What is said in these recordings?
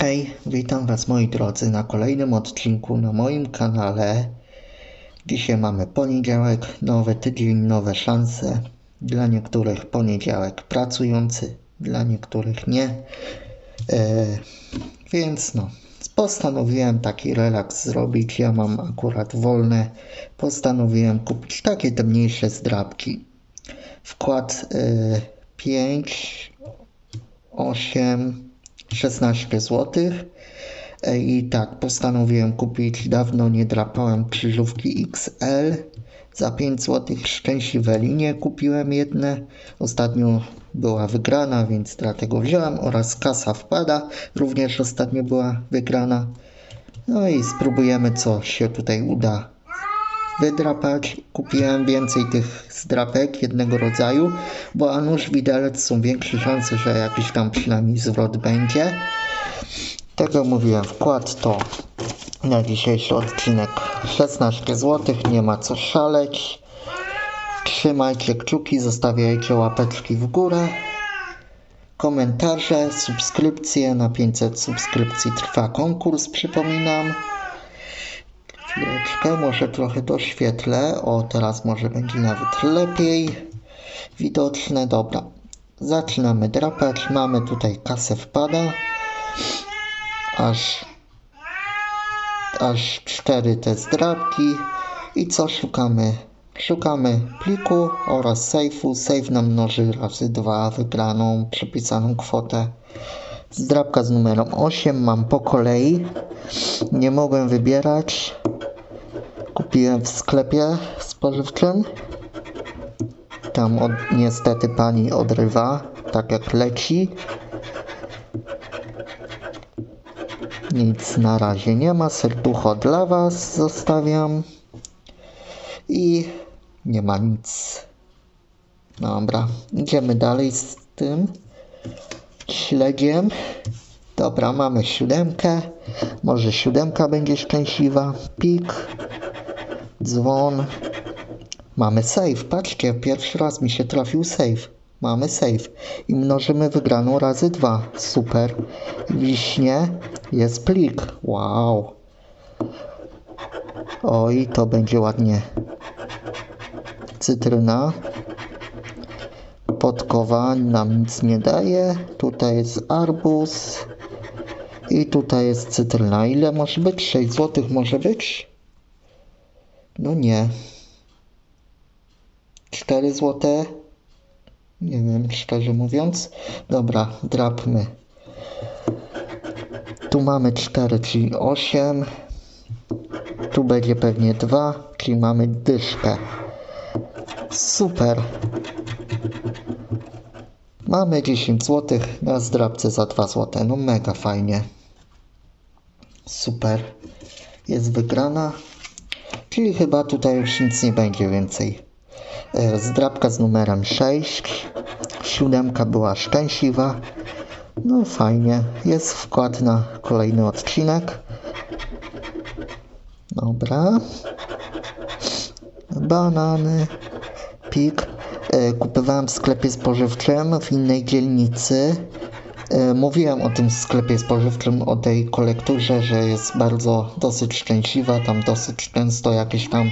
Hej, witam Was moi drodzy na kolejnym odcinku na moim kanale. Dzisiaj mamy poniedziałek, nowy tydzień, nowe szanse. Dla niektórych poniedziałek pracujący, dla niektórych nie. E, więc no, postanowiłem taki relaks zrobić. Ja mam akurat wolne. Postanowiłem kupić takie te mniejsze zdrabki. Wkład e, 5, 8, 16 zł. I tak, postanowiłem kupić, dawno nie drapałem krzyżówki XL. Za 5 zł szczęśliwe linie kupiłem jedne. Ostatnio była wygrana, więc dlatego wziąłem. Oraz kasa wpada, również ostatnio była wygrana. No i spróbujemy, co się tutaj uda wydrapać. Kupiłem więcej tych zdrapek jednego rodzaju, bo a nuż widelec są większe szanse, że jakiś tam przynajmniej zwrot będzie. Tego mówiłem, wkład to na dzisiejszy odcinek 16 zł, nie ma co szaleć. Trzymajcie kciuki, zostawiajcie łapeczki w górę. Komentarze, subskrypcje, na 500 subskrypcji trwa konkurs, przypominam. Chwileczkę, może trochę doświetlę. O, teraz może będzie nawet lepiej widoczne. Dobra, zaczynamy drapać. Mamy tutaj kasę wpada. Aż, aż cztery te zdrabki. I co szukamy? Szukamy pliku oraz sejfu. Sejf nam mnoży razy dwa wygraną, przypisaną kwotę. Zdrabka z numerem 8 mam po kolei. Nie mogłem wybierać. Kupiłem w sklepie spożywczym. Tam od, niestety pani odrywa, tak jak leci. Nic na razie nie ma. Serducho dla Was zostawiam. I nie ma nic. Dobra, idziemy dalej z tym śledziem. Dobra, mamy siódemkę. Może siódemka będzie szczęśliwa. Pik. Dzwon. Mamy save. Patrzcie, pierwszy raz mi się trafił save. Mamy save. I mnożymy wygraną razy dwa. Super. Wiśnie jest plik. Wow. Oj, to będzie ładnie. Cytryna. Podkowa nam nic nie daje. Tutaj jest arbuz. I tutaj jest cytryna. Ile może być? 6 zł może być? No nie. 4 zł? Nie wiem, szczerze mówiąc. Dobra, drapmy. Tu mamy 4, czyli 8. Tu będzie pewnie 2, czyli mamy dyszkę. Super. Mamy 10 zł na zdrabce za 2 zł. No mega fajnie. Super. Jest wygrana. Czyli chyba tutaj już nic nie będzie więcej. E, Zdrabka z numerem 6. Siódemka była szczęśliwa. No fajnie. Jest wkład na kolejny odcinek. Dobra. Banany. Pik. E, Kupowałem w sklepie spożywczym w innej dzielnicy. E, Mówiłem o tym sklepie spożywczym, o tej kolekturze, że jest bardzo dosyć szczęśliwa. Tam dosyć często jakieś tam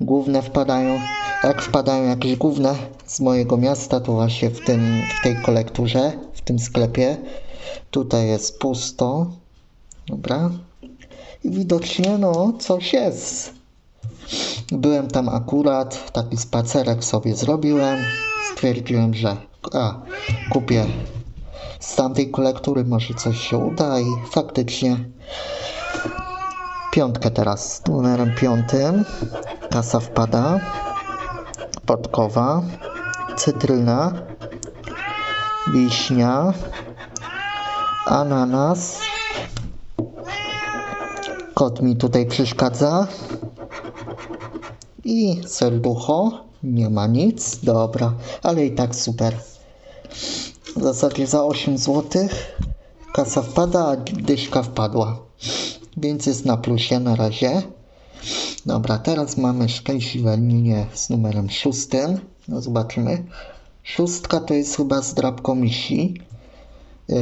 główne wpadają. Jak wpadają jakieś główne z mojego miasta, to właśnie w, tym, w tej kolekturze, w tym sklepie. Tutaj jest pusto. Dobra. I widocznie no coś jest. Byłem tam akurat, taki spacerek sobie zrobiłem. Stwierdziłem, że a, kupię z tamtej kolektury, może coś się uda i faktycznie piątkę teraz z numerem piątym. Kasa wpada. Podkowa. Cytryna. Wiśnia. Ananas. Kot mi tutaj przeszkadza. I serducho. Nie ma nic. Dobra, ale i tak super. W zasadzie za 8 zł kasa wpada, a dyszka wpadła. Więc jest na plusie na razie. Dobra, teraz mamy szczęśliwe linie z numerem szóstym. No zobaczymy. Szóstka to jest chyba z drapką misi. yy,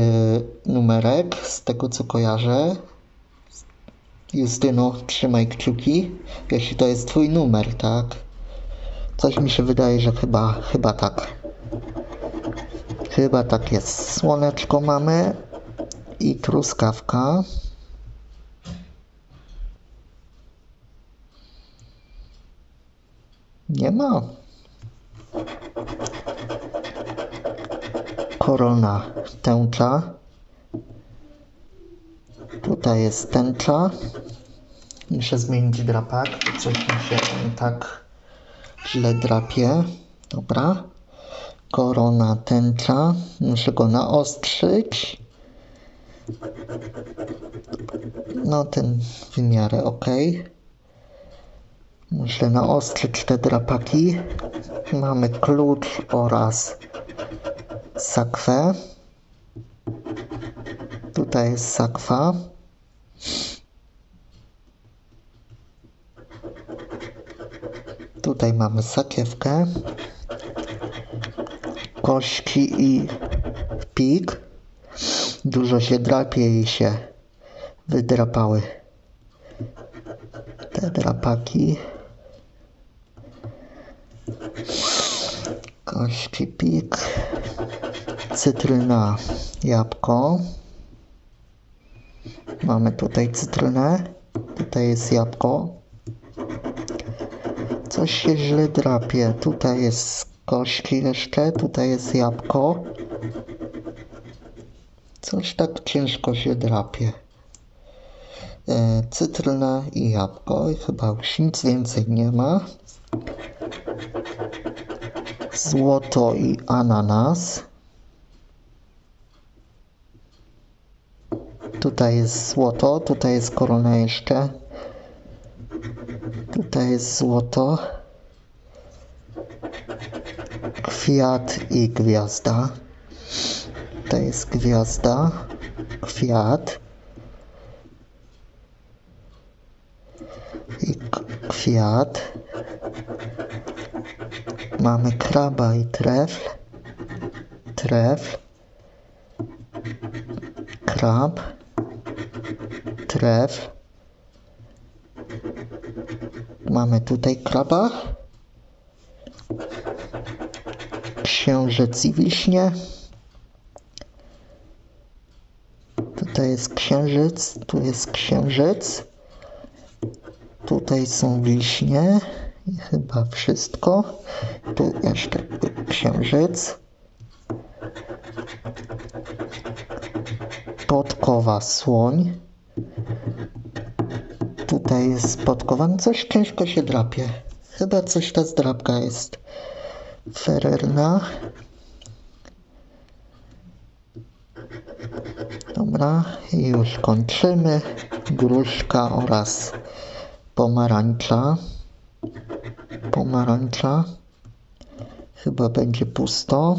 numerek, z tego co kojarzę. Justyno, trzymaj kciuki, jeśli to jest twój numer, tak? Coś mi się wydaje, że chyba, chyba tak. Chyba tak jest. Słoneczko mamy i truskawka. Nie ma. Korona tęcza. Tutaj jest tęcza. Muszę zmienić drapak. Coś mi się tak źle drapie. Dobra. Korona tęcza. Muszę go naostrzyć. No ten w miarę ok. Muszę naostrzyć te drapaki. Mamy klucz oraz sakwę. Tutaj jest sakwa. Tutaj mamy sakiewkę. Kości i pik. Dużo się drapie i się wydrapały te drapaki. Kości pik. Cytryna, jabłko. Mamy tutaj cytrynę. Tutaj jest jabłko. Coś się źle drapie. Tutaj jest kości jeszcze. Tutaj jest jabłko. Coś tak ciężko się drapie. E, cytryna i jabłko. I chyba już nic więcej nie ma. Złoto i ananas. Tutaj jest złoto, tutaj jest korona jeszcze. Tutaj jest złoto. Kwiat i gwiazda. Tutaj jest gwiazda, kwiat i kwiat. Mamy kraba i trefl. Trefl. Krab. Trefl. Mamy tutaj kraba. Księżyc i wiśnie. Tutaj jest księżyc, tu jest księżyc. Tutaj są wiśnie i chyba wszystko. Tu jeszcze księżyc. Podkowa słoń. Tutaj jest podkowa. No coś ciężko się drapie. Chyba coś ta zdrapka jest fererna. Dobra, i już kończymy. Gruszka oraz pomarańcza. Pomarańcza. Chyba będzie pusto.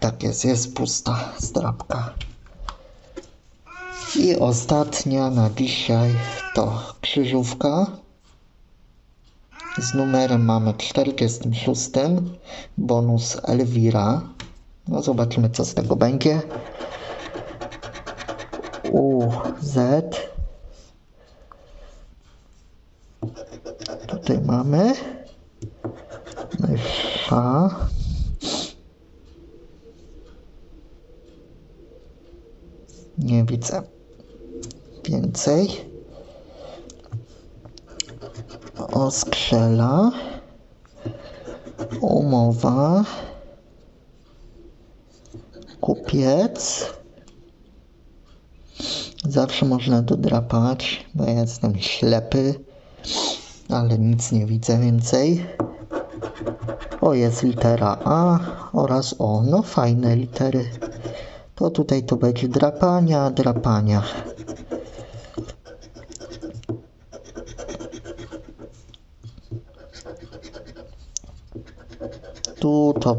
Tak jest, jest pusta zdrabka. I ostatnia na dzisiaj to krzyżówka. Z numerem mamy 46. Bonus Elvira. No zobaczymy co z tego będzie. U, Z. Tutaj mamy. Mysza. Nie widzę więcej. Oskrzela. Umowa. Kupiec. Zawsze można dodrapać, bo ja jestem ślepy, ale nic nie widzę więcej. O, jest litera A oraz O. No fajne litery. To tutaj to będzie drapania, drapania. Tu to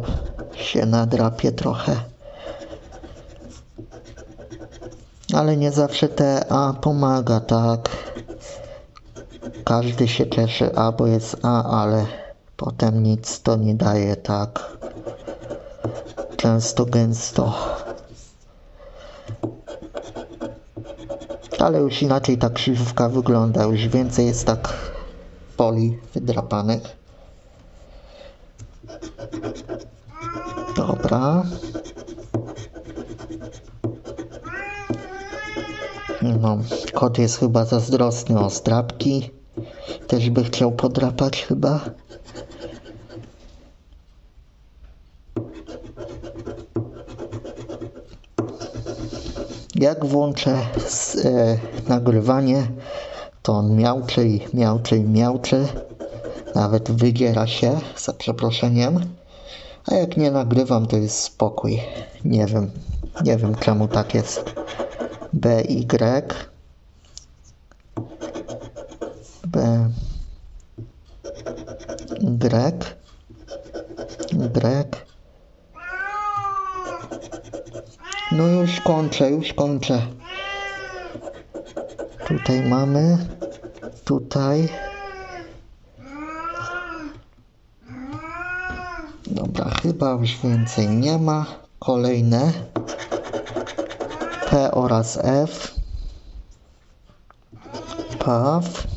się nadrapie trochę. Ale nie zawsze te A pomaga, tak? Każdy się cieszy A, bo jest A, ale potem nic to nie daje, tak? często gęsto. Ale już inaczej ta krzyżówka wygląda, już więcej jest tak poli wydrapanych. Dobra. No, kot jest chyba zazdrosny o zdrapki. Też by chciał podrapać chyba. Jak włączę s- e, nagrywanie, to on miauczy i miauczy i miauczy. Nawet wygiera się, za przeproszeniem. A jak nie nagrywam, to jest spokój. Nie wiem, nie wiem czemu tak jest. B, Y. B. Y. Y. No już kończę, już kończę. Tutaj mamy. Tutaj. Dobra, chyba już więcej nie ma. Kolejne. P oraz F. PAW.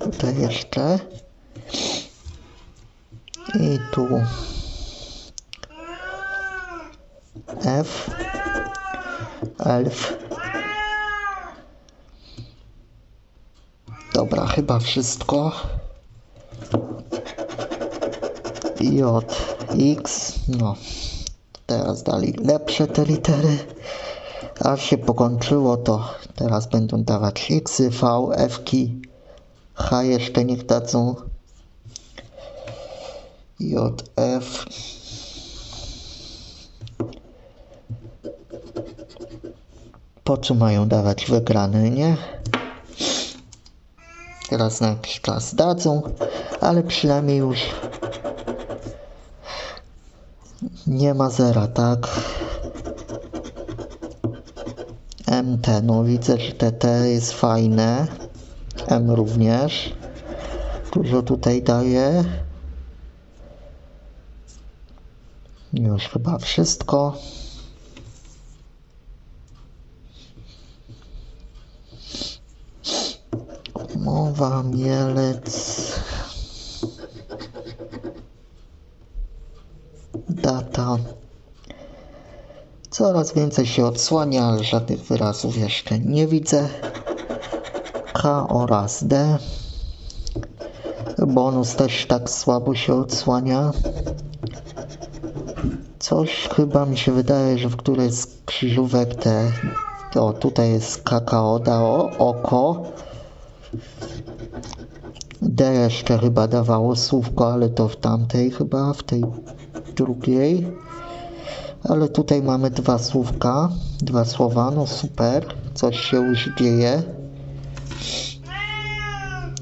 Tutaj jeszcze. I tu. F. Elf. Dobra, chyba wszystko. J, X, no. Teraz dali lepsze te litery. A się pokończyło, to teraz będą dawać X, V, F, ki. H jeszcze niech dadzą. J, F. Po co mają dawać wygrany, nie? Teraz na jakiś czas dadzą, ale przynajmniej już nie ma zera, tak? MT, no widzę, że TT jest fajne. M również. Dużo tutaj daje. Już chyba wszystko. Mowa, mielec. Data. Coraz więcej się odsłania, ale żadnych wyrazów jeszcze nie widzę. K oraz D. Bonus też tak słabo się odsłania. Coś chyba mi się wydaje, że w którejś z krzyżówek te. O, tutaj jest kakao, dało oko. D jeszcze chyba dawało słówko, ale to w tamtej chyba, w tej drugiej. Ale tutaj mamy dwa słówka, dwa słowa, no super, coś się już dzieje.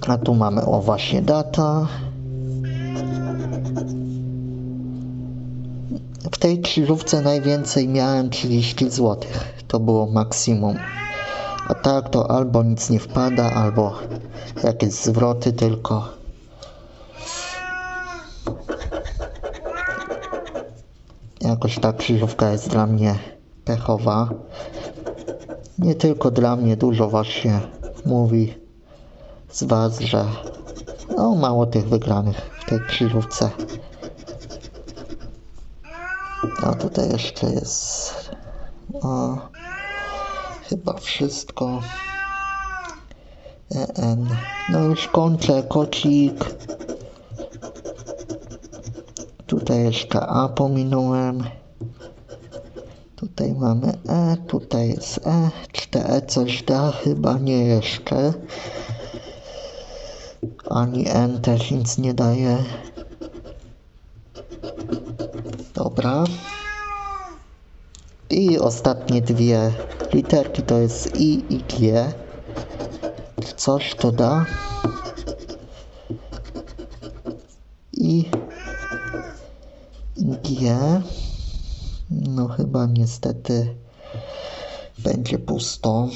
A tu mamy, o właśnie, data. W tej krzyżówce najwięcej miałem 30 zł. To było maksimum. A tak to albo nic nie wpada, albo jakieś zwroty tylko. Jakoś ta krzyżówka jest dla mnie pechowa. Nie tylko dla mnie, dużo właśnie mówi z Was, że no mało tych wygranych w tej krzyżówce. A tutaj jeszcze jest o, chyba wszystko. EN. No już kończę, kocik. Tutaj jeszcze A pominąłem. Tutaj mamy E, tutaj jest E. Czy te E coś da? Chyba nie jeszcze. Ani N też nic nie daje. Dobra. I ostatnie dwie literki to jest I i G. Coś to da? I G. No chyba niestety będzie pusto.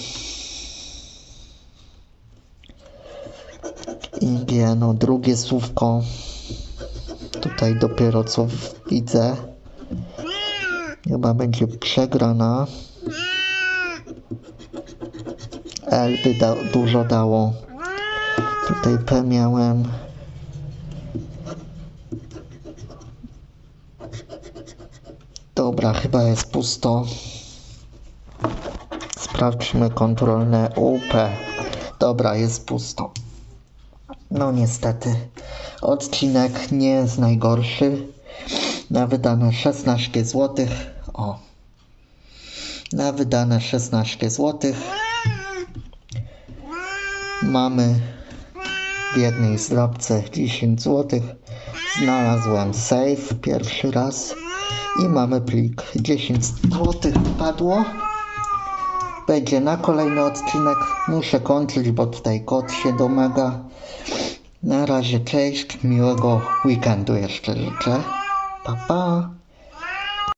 I G, no drugie słówko. Tutaj dopiero co widzę. Chyba będzie przegrana. L by da, dużo dało. Tutaj P miałem. Dobra, chyba jest pusto. Sprawdźmy kontrolne UP. Dobra, jest pusto. No niestety. Odcinek nie jest najgorszy. Na wydane 16 zł. O. Na wydane 16 zł. Mamy w jednej zdrabce 10 zł. Znalazłem save pierwszy raz. I mamy plik 10 zł padło. Będzie na kolejny odcinek. Muszę kończyć, bo tutaj kot się domaga. Na razie cześć, miłego weekendu jeszcze życzę. Pa pa.